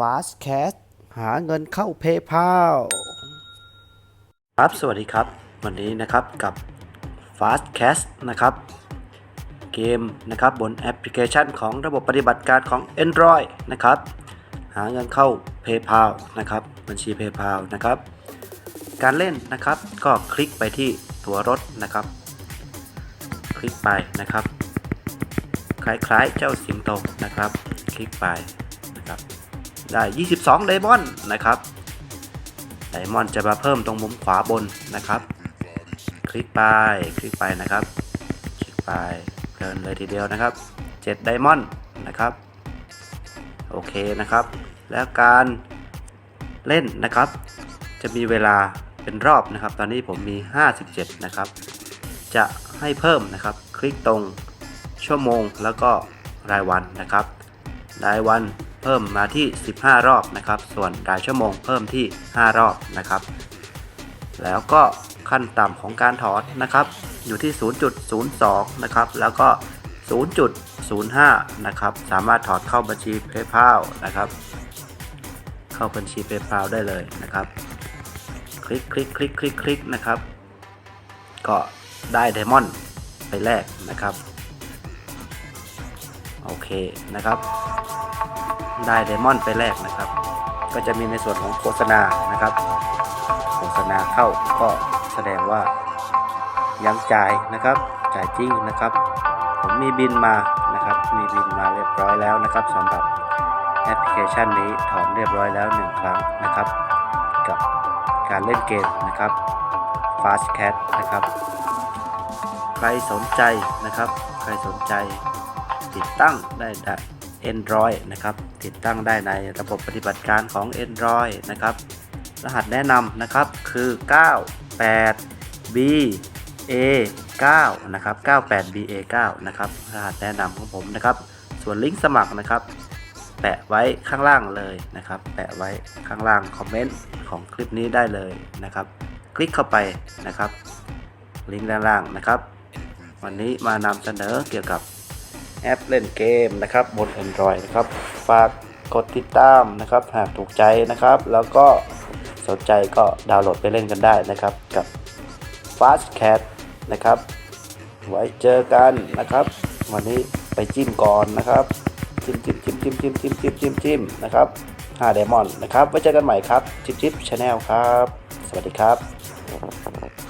Fast Cash หาเงินเข้า PayPal ครับสวัสดีครับ วันนี้นะครับกับ Fast Cash นะครับ เกมนะครับบนแอปพลิเคชันของระบบปฏิบัติการของ Android นะครับ หาเงินเข้า PayPal นะครับบัญชี PayPal นะครับ การเล่นนะครับก็คลิกไปที่ตัวรถนะครับ คลิกไปนะครับ คล้ายๆเจ้าสิงโตนะครับ คลิกไป ได้ 22 ไดมอนด์นะครับ ไดมอนด์จะมาเพิ่มตรงมุมขวาบนนะครับ คลิกไปคลิกไปนะครับ คลิกไปเพลินเลยทีเดียวนะครับ 7 ไดมอนด์นะครับ โอเคนะครับ แล้วการเล่นนะครับ จะมีเวลาเป็นรอบนะครับ ตอนนี้ผมมี 57 นะครับ จะให้เพิ่มนะครับ คลิกตรงชั่วโมงแล้วก็รายวันนะครับ รายวัน เพิ่มมาที่ 15 รอบนะครับ ส่วนรายชั่วโมงเพิ่มที่ 5 รอบนะครับ แล้วก็ขั้นต่ำของการถอนนะครับ อยู่ที่ 0.02 นะครับ แล้วก็ 0.05 นะครับ สามารถถอนเข้าบัญชี PayPal นะครับ เข้าบัญชี PayPal ได้เลยนะครับ คลิกคลิกคลิกคลิกคลิกนะครับ ก็ได้ไดมอนด์ไปแลกนะครับ โอเคนะครับ ได้ไดมอนด์ไปแลกนะครับ ก็จะมีในส่วนของโฆษณานะครับ โฆษณาเข้าก็แสดงว่ายังจ่ายนะครับ จ่ายจริงนะครับ ผมมีบินมานะครับ มีบินมาเรียบร้อยแล้วนะครับสำหรับแอปพลิเคชันนี้ถอนเรียบร้อยแล้ว 1 ครั้งนะครับ กับการเล่นเกมนะครับ Fast Cat นะครับ ใครสนใจนะครับ ใครสนใจติดตั้งได้ได้ Android นะครับ ติดตั้งได้ในระบบปฏิบัติการของ Android นะครับ รหัสแนะนำนะครับคือ 98 B A 9 นะครับ 98 B A 9 นะครับ รหัสแนะนำของผมนะครับ ส่วนลิงก์สมัครนะครับ แปะไว้ข้างล่างเลยนะครับ แปะไว้ข้างล่างคอมเมนต์ของคลิปนี้ได้เลยนะครับ คลิกเข้าไปนะครับ ลิงก์ด้านล่างนะครับ วันนี้มานำเสนอเกี่ยวกับ แอปเล่นเกมนะครับบน Android นะครับ ฝากกดติดตามนะครับ หากถูกใจนะครับ แล้วก็สนใจก็ดาวน์โหลดไปเล่นกันได้นะครับ กับ Fast Cat นะครับ ไว้เจอกันนะครับ วันนี้ไปจิ้มก่อนนะครับ จิ้มจิ้มจิ้มจิ้มจิ้มจิ้มจิ้มจิ้มจิ้มนะครับ5 Diamond นะครับ ไว้เจอกันใหม่ครับ จิ๊บจิ๊บชาแนลครับ สวัสดีครับ